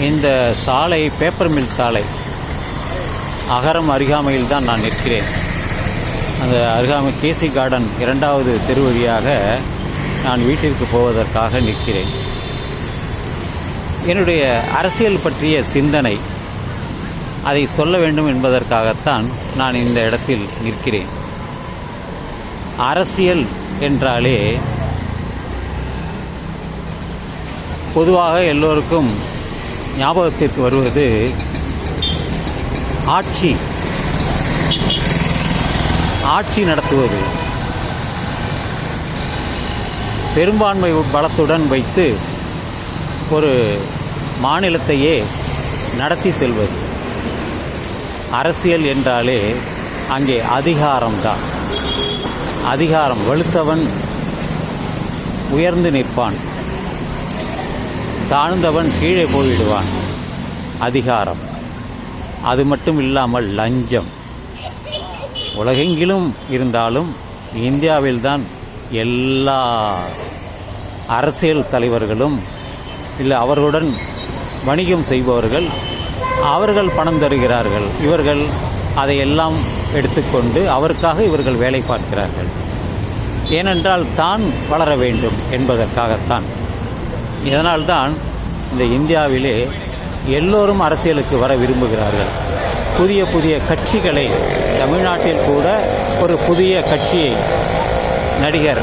இந்த சாலை paper mill சாலை. அகரம் அருகாமையில் தான் நான் நிற்கிறேன். அந்த அருகாமை கேசி கார்டன் இரண்டாவது தெரு வழியாக நான் வீட்டிற்கு போவதற்காக நிற்கிறேன். என்னுடைய அரசியல் பற்றிய சிந்தனை அதை சொல்ல வேண்டும் என்பதற்காகத்தான் நான் இந்த இடத்தில் நிற்கிறேன். அரசியல் என்றாலே பொதுவாக எல்லோருக்கும் ஞாபகத்திற்கு வருவது ஆட்சி. ஆட்சி நடத்துவது. பெரும்பான்மை பலத்துடன் வைத்து ஒரு மாநிலத்தையே நடத்தி செல்வது. அரசியல் என்றாலே அங்கே அதிகாரம்தான். அதிகாரம் வலுத்தவன் உயர்ந்து நிற்பான். தாழ்ந்தவன் கீழே போயிடுவான். அதிகாரம். அது மட்டும் இல்லாமல் லஞ்சம். உலகெங்கிலும் இருந்தாலும் இந்தியாவில்தான் எல்லா அரசியல் தலைவர்களும் இல்லை அவர்களுடன் வணிகம் செய்பவர்கள் அவர்கள் பணம் தருகிறார்கள். இவர்கள் அதையெல்லாம் எடுத்துக்கொண்டு அவருக்காக இவர்கள் வேலை பார்க்கிறார்கள். ஏனென்றால் தான் வளர வேண்டும் என்பதற்காகத்தான். இதனால்தான் இந்த இந்தியாவிலே எல்லோரும் அரசியலுக்கு வர விரும்புகிறார்கள். புதிய புதிய கட்சிகளை தமிழ்நாட்டில் கூட ஒரு புதிய கட்சியை நடிகர்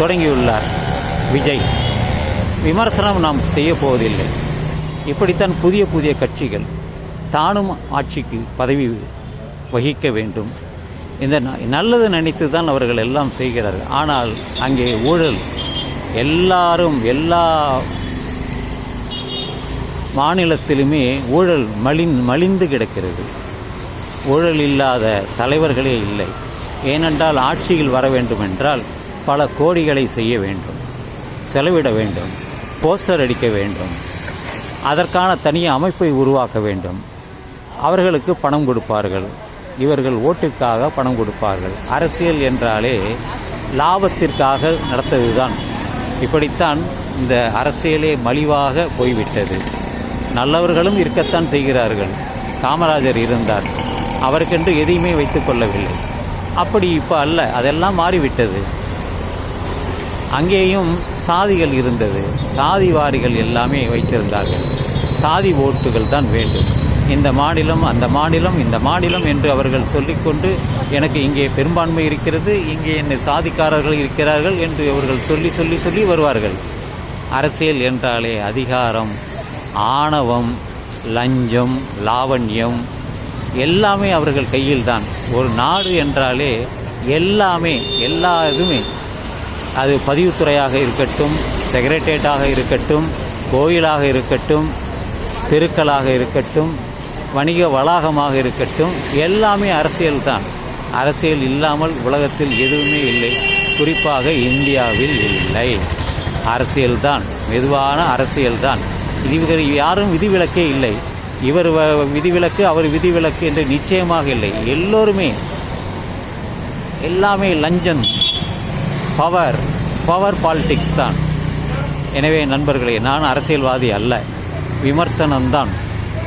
தொடங்கியுள்ளார் விஜய். விமர்சனம் நாம் செய்ய போவதில்லை. இப்படித்தான் புதிய புதிய கட்சிகள் தானும் ஆட்சிக்கு பதவி வகிக்க வேண்டும். இந்த ந- நல்லது நினைத்து தான் அவர்கள் எல்லாம் செய்கிறார்கள். ஆனால் அங்கே ஊழல் எல்லாரும் எல்லா மாநிலத்திலுமே ஊழல் மலின் மலிந்து கிடக்கிறது. ஊழல் இல்லாத தலைவர்களே இல்லை. ஏனென்றால் ஆட்சியில் வர வேண்டுமென்றால் பல கோடிகளை செய்ய வேண்டும். செலவிட வேண்டும். போஸ்டர் அடிக்க வேண்டும். அதற்கான தனி அமைப்பை உருவாக்க வேண்டும். அவர்களுக்கு பணம் கொடுப்பார்கள். இவர்கள் ஓட்டுக்காக பணம் கொடுப்பார்கள். அரசியல் என்றாலே லாபத்திற்காக நடத்ததுதான். இப்படித்தான் இந்த அரசியலே மலிவாக போய்விட்டது. நல்லவர்களும் இருக்கத்தான் செய்கிறார்கள். காமராஜர் இருந்தார். அவருக்கென்று எதையுமே வைத்து கொள்ளவில்லை. அப்படி இப்போ அல்ல அதெல்லாம் மாறிவிட்டது. அங்கேயும் சாதிகள் இருந்தது. சாதி வாரிகள் எல்லாமே வைத்திருந்தார்கள். சாதி ஓட்டுகள் தான் வேண்டும். இந்த மாநிலம் அந்த மாநிலம் இந்த மாநிலம் என்று அவர்கள் சொல்லிக்கொண்டு எனக்கு இங்கே பெரும்பான்மை இருக்கிறது இங்கே என்னை சாதிக்காரர்கள் இருக்கிறார்கள் என்று அவர்கள் சொல்லி சொல்லி சொல்லி வருவார்கள். அரசியல் என்றாலே அதிகாரம் ஆணவம் லஞ்சம் லாவண்யம் எல்லாமே அவர்கள் கையில் தான் ஒரு நாடு என்றாலே எல்லாமே எல்லா இதுவுமே அது பதிவுத்துறையாக இருக்கட்டும் செக்ரட்டேட்டாக இருக்கட்டும் கோயிலாக இருக்கட்டும் தெருக்களாக இருக்கட்டும் வணிக வளாகமாக இருக்கட்டும் எல்லாமே அரசியல்தான். அரசியல் இல்லாமல் உலகத்தில் எதுவுமே இல்லை. குறிப்பாக இந்தியாவில் இல்லை. அரசியல்தான் மெதுவான அரசியல்தான். இவர் யாரும் விதிவிலக்கே இல்லை. இவர் வ- விதிவிலக்கு அவர் விதிவிலக்கு என்று நிச்சயமாக இல்லை. எல்லோருமே எல்லாமே லஞ்சம் பவர் பவர் பாலிடிக்ஸ் தான். எனவே நண்பர்களே நான் அரசியல்வாதி அல்ல. விமர்சனம்தான்.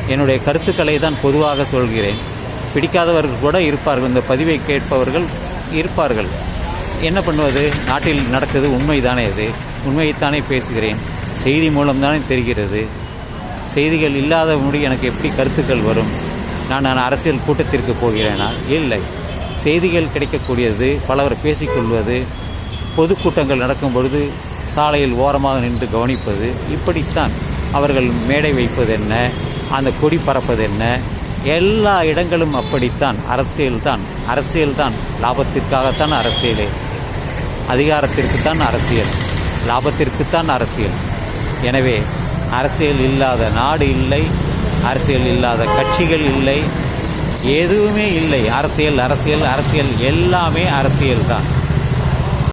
என்னுடைய கருத்துக்களை தான் பொதுவாக சொல்கிறேன். பிடிக்காதவர்கள் கூட இருப்பார்கள். இந்த பதிவை கேட்பவர்கள் இருப்பார்கள். என்ன பண்ணுவது? நாட்டில் நடக்குது. உண்மைதானே இது? உண்மையைத்தானே பேசுகிறேன். செய்தி மூலம்தானே தெரிகிறது. செய்திகள் இல்லாத முடி எனக்கு எப்படி கருத்துக்கள் வரும்? நான் நான் அரசியல் கூட்டத்திற்கு போகிறேனா? இல்லை. செய்திகள் கிடைக்கக்கூடியது பலவர் பேசிக்கொள்வது பொதுக்கூட்டங்கள் நடக்கும் பொழுது சாலையில் ஓரமாக நின்று கவனிப்பது இப்படித்தான். அவர்கள் மேடை வைப்பது என்ன? அந்த கொடி பறப்பது என்ன? எல்லா இடங்களும் அப்படித்தான் அரசியல்தான் அரசியல்தான் லாபத்திற்காகத்தான் அரசியலே. அதிகாரத்திற்குத்தான் அரசியல் லாபத்திற்குத்தான் அரசியல். எனவே அரசியல் இல்லாத நாடு இல்லை அரசியல் இல்லாத கட்சிகள் இல்லை எதுவுமே இல்லை. அரசியல் அரசியல் அரசியல் எல்லாமே அரசியல் தான்